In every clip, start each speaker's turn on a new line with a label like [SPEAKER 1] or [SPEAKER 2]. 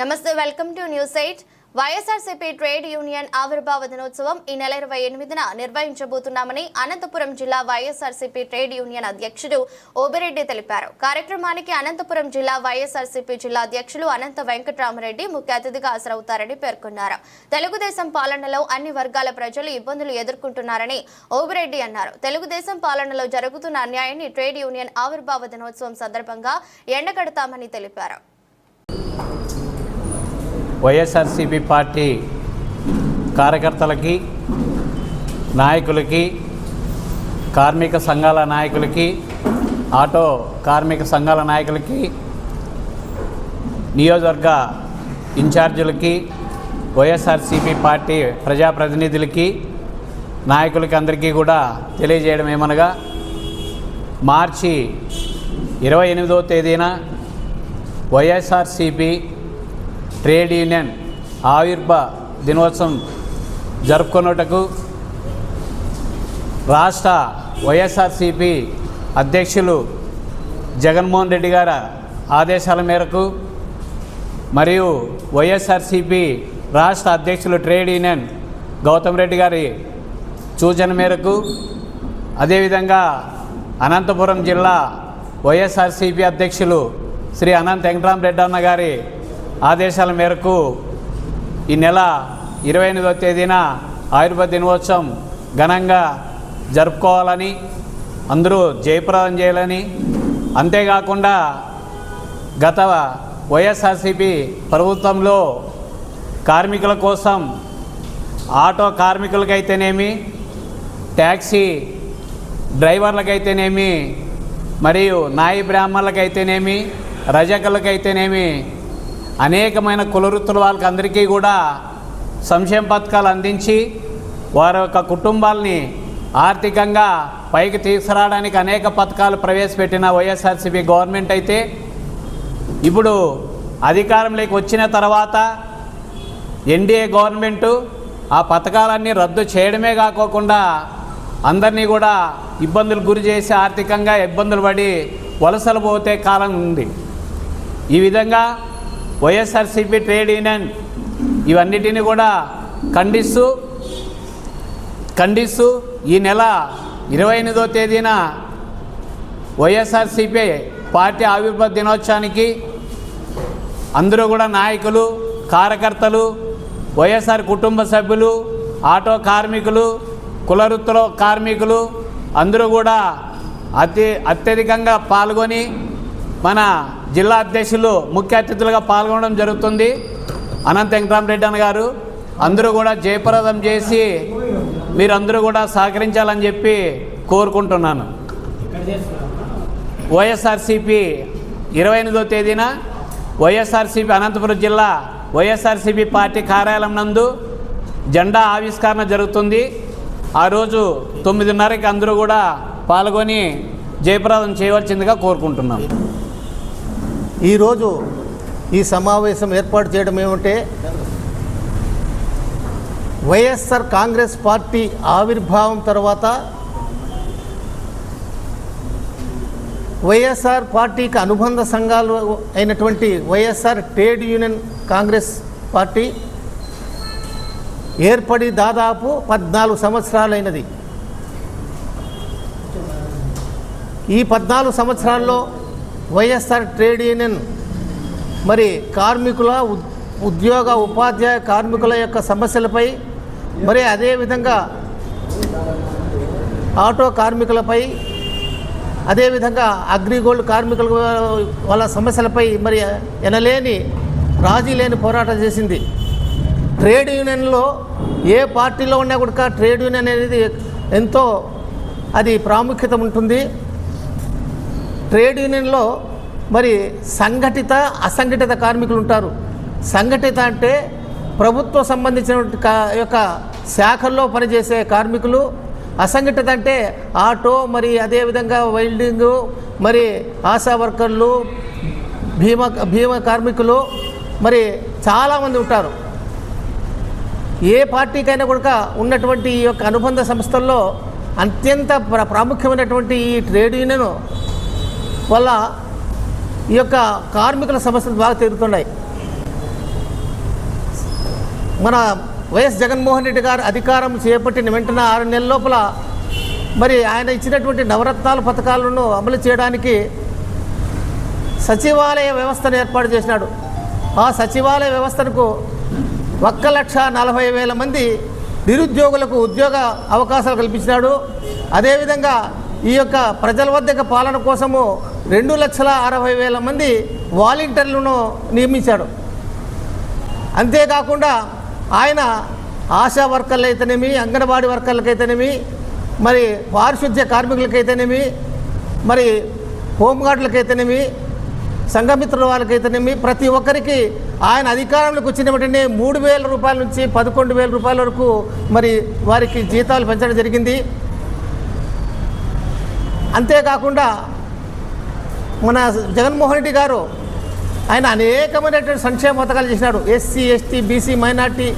[SPEAKER 1] నమస్తే welcome to news eight. YSRCP trade union ఆవిర్భావ దినోత్సవం ఈ నెల ఇరవై ఎనిమిదిన నిర్వహించబోతున్నామని అనంతపురం జిల్లా వైఎస్ఆర్సీపీ ట్రేడ్ యూనియన్ అధ్యక్షుడు ఓబిరెడ్డి తెలిపారు. కార్యక్రమానికి అనంతపురం జిల్లా వైఎస్ఆర్సీపీ జిల్లా అధ్యక్షులు అనంత వెంకటరామరెడ్డి ముఖ్య అతిథిగా హాజరవుతారని పేర్కొన్నారు. తెలుగుదేశం పాలనలో అన్ని వర్గాల ప్రజలు ఇబ్బందులు ఎదుర్కొంటున్నారని ఓబిరెడ్డి అన్నారు. తెలుగుదేశం పాలనలో జరుగుతున్న అన్యాయాన్ని ట్రేడ్ యూనియన్ ఆవిర్భావ దినోత్సవం సందర్భంగా ఎండగడతామని తెలిపారు.
[SPEAKER 2] వైఎస్ఆర్సీపీ పార్టీ కార్యకర్తలకి నాయకులకి కార్మిక సంఘాల నాయకులకి ఆటో కార్మిక సంఘాల నాయకులకి నియోజకవర్గ ఇన్ఛార్జీలకి వైఎస్ఆర్సీపీ పార్టీ ప్రజాప్రతినిధులకి నాయకులకి అందరికీ కూడా తెలియజేయడం ఏమనగా మార్చి ఇరవై ఎనిమిదవ తేదీన వైఎస్ఆర్సీపీ ట్రేడ్ యూనియన్ ఆవిర్భా దినోత్సవం జరుపుకొనుటకు రాష్ట్ర వైఎస్ఆర్సిపి అధ్యక్షులు జగన్మోహన్ రెడ్డి గారి ఆదేశాల మేరకు మరియు వైఎస్ఆర్సిపి రాష్ట్ర అధ్యక్షులు ట్రేడ్ యూనియన్ గౌతమ్ రెడ్డి గారి సూచన మేరకు అదేవిధంగా అనంతపురం జిల్లా వైఎస్ఆర్సిపి అధ్యక్షులు శ్రీ అనంత్ వెంకటరామరెడ్డి అన్న గారి ఆదేశాల మేరకు ఈ నెల ఇరవై ఎనిమిదవ తేదీన ఆయుర్వేద దినోత్సవం ఘనంగా జరుపుకోవాలని అందరూ జయప్రదం చేయాలని. అంతేకాకుండా గత వైఎస్ఆర్సీపీ ప్రభుత్వంలో కార్మికుల కోసం ఆటో కార్మికులకైతేనేమి ట్యాక్సీ డ్రైవర్లకైతేనేమి మరియు నాయి బ్రాహ్మణులకైతేనేమి రజకులకైతేనేమి అనేకమైన కులవృత్తుల వాళ్ళకి అందరికీ కూడా సంక్షేమ పథకాలు అందించి వారి యొక్క కుటుంబాల్ని ఆర్థికంగా పైకి తీసుకురావడానికి అనేక పథకాలు ప్రవేశపెట్టిన వైఎస్ఆర్సీపీ గవర్నమెంట్ అయితే ఇప్పుడు అధికారంలోకి వచ్చిన తర్వాత ఎన్డీఏ గవర్నమెంటు ఆ పథకాలన్నీ రద్దు చేయడమే కాకోకుండా అందరినీ కూడా ఇబ్బందులు గురి చేసి ఆర్థికంగా ఇబ్బందులు పడి వలసలు పోతే కాలం ఉంది. ఈ విధంగా వైఎస్ఆర్సీపీ ట్రేడ్ యూనియన్ ఇవన్నిటిని కూడా ఖండిస్తూ ఖండిస్తూ ఈ నెల ఇరవై ఎనిమిదో తేదీన వైఎస్ఆర్సీపీ పార్టీ ఆవిర్భావ దినోత్సవానికి అందరూ కూడా నాయకులు కార్యకర్తలు వైఎస్ఆర్ కుటుంబ సభ్యులు ఆటో కార్మికులు కులవృత్తుల కార్మికులు అందరూ కూడా అతి అత్యధికంగా పాల్గొని మన జిల్లా అధ్యక్షులు ముఖ్య అతిథులుగా పాల్గొనడం జరుగుతుంది. అనంత వెంకటరామరెడ్డి అన్న గారు అందరూ కూడా జయప్రదం చేసి మీరందరూ కూడా సహకరించాలని చెప్పి కోరుకుంటున్నాను. వైఎస్ఆర్సిపి ఇరవై ఎనిమిదో తేదీన వైఎస్ఆర్సిపి అనంతపురం జిల్లా వైఎస్ఆర్సిపి పార్టీ కార్యాలయం నందు జెండా ఆవిష్కరణ జరుగుతుంది. ఆ రోజు తొమ్మిదిన్నరకి అందరూ కూడా పాల్గొని జయప్రదం చేయవలసిందిగా కోరుకుంటున్నాం.
[SPEAKER 3] ఈరోజు ఈ సమావేశం ఏర్పాటు చేయడం ఏమంటే వైఎస్ఆర్ కాంగ్రెస్ పార్టీ ఆవిర్భావం తర్వాత వైఎస్ఆర్ పార్టీకి అనుబంధ సంఘాలు అయినటువంటి YSR trade union Congress party ఏర్పడి దాదాపు పద్నాలుగు సంవత్సరాలైనది. ఈ పద్నాలుగు సంవత్సరాల్లో వైఎస్ఆర్ ట్రేడ్ యూనియన్ మరి కార్మికుల ఉద్యోగ ఉపాధ్యాయ కార్మికుల యొక్క సమస్యలపై మరి అదేవిధంగా ఆటో కార్మికులపై అదేవిధంగా అగ్రిగోల్డ్ కార్మికుల వాళ్ళ సమస్యలపై మరి ఎనలేని రాజీ లేని పోరాటం చేసింది. ట్రేడ్ యూనియన్లో ఏ పార్టీలో ఉన్నా కూడా ట్రేడ్ యూనియన్ అనేది ఎంతో అది ప్రాముఖ్యత ఉంటుంది. ట్రేడ్ యూనియన్లో మరి సంఘటిత అసంఘటిత కార్మికులు ఉంటారు. సంఘటిత అంటే ప్రభుత్వ సంబంధించిన యొక్క శాఖల్లో పనిచేసే కార్మికులు. అసంఘటిత అంటే ఆటో మరి అదేవిధంగా వెల్డింగు మరి ఆశా వర్కర్లు భీమా భీమా కార్మికులు మరి చాలామంది ఉంటారు. ఏ పార్టీకైనా కూడా ఉన్నటువంటి ఈ యొక్క అనుబంధ సంస్థల్లో అత్యంత ప్ర- ప్రాముఖ్యమైనటువంటి ఈ ట్రేడ్ యూనియన్ వల్ల ఈ యొక్క కార్మికుల సమస్యలు బాగా తీరుతున్నాయి. మన వైఎస్ జగన్మోహన్ రెడ్డి గారు అధికారం చేపట్టిన వెంటనే ఆరు నెలల లోపల మరి ఆయన ఇచ్చినటువంటి నవరత్నాల పథకాలను అమలు చేయడానికి సచివాలయ వ్యవస్థను ఏర్పాటు చేసినాడు. ఆ సచివాలయ వ్యవస్థకు ఒక్క లక్ష నలభై వేల మంది నిరుద్యోగులకు ఉద్యోగ అవకాశాలు కల్పించినాడు. అదేవిధంగా ఈ యొక్క ప్రజల వద్దకు పాలన కోసము రెండు లక్షల అరవై వేల మంది వాలంటీర్లను నియమించాడు. అంతేకాకుండా ఆయన ఆశా వర్కర్లైతేనేమి అంగన్వాడీ వర్కర్లకైతేనేమి మరి పారిశుద్ధ్య కార్మికులకైతేనేమి మరి హోంగార్డులకైతేనేమి సంఘమిత్రుల వాళ్ళకైతేనేమి ప్రతి ఒక్కరికి ఆయన అధికారంలోకి వచ్చిన వెంటనే మూడు వేల రూపాయల నుంచి పదకొండు వేల రూపాయల వరకు మరి వారికి జీతాలు పెంచడం జరిగింది. అంతేకాకుండా మన జగన్మోహన్ రెడ్డి గారు ఆయన అనేకమైనటువంటి సంక్షేమ పథకాలు చేసినాడు. ఎస్సీ ఎస్టీ బీసీ మైనార్టీ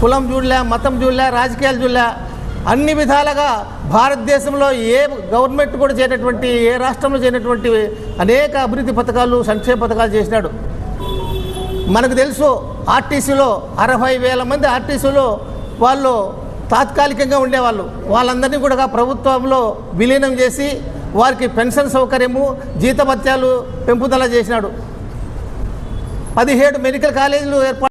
[SPEAKER 3] కులం చూడలే మతం చూడలే రాజకీయాలు చూడలే అన్ని విధాలుగా భారతదేశంలో ఏ గవర్నమెంట్ కూడా చేయనటువంటి ఏ రాష్ట్రంలో చేయనటువంటి అనేక అభివృద్ధి పథకాలు సంక్షేమ పథకాలు చేసినాడు. మనకు తెలుసు ఆర్టీసీలో అరవై వేల మంది ఆర్టీసీలో వాళ్ళు తాత్కాలికంగా ఉండేవాళ్ళు. వాళ్ళందరినీ కూడా ప్రభుత్వంలో విలీనం చేసి వారికి పెన్షన్ సౌకర్యము జీతభత్యాలు పెంపుదల చేసినాడు. పదిహేడు మెడికల్ కాలేజీలు ఏర్పాటు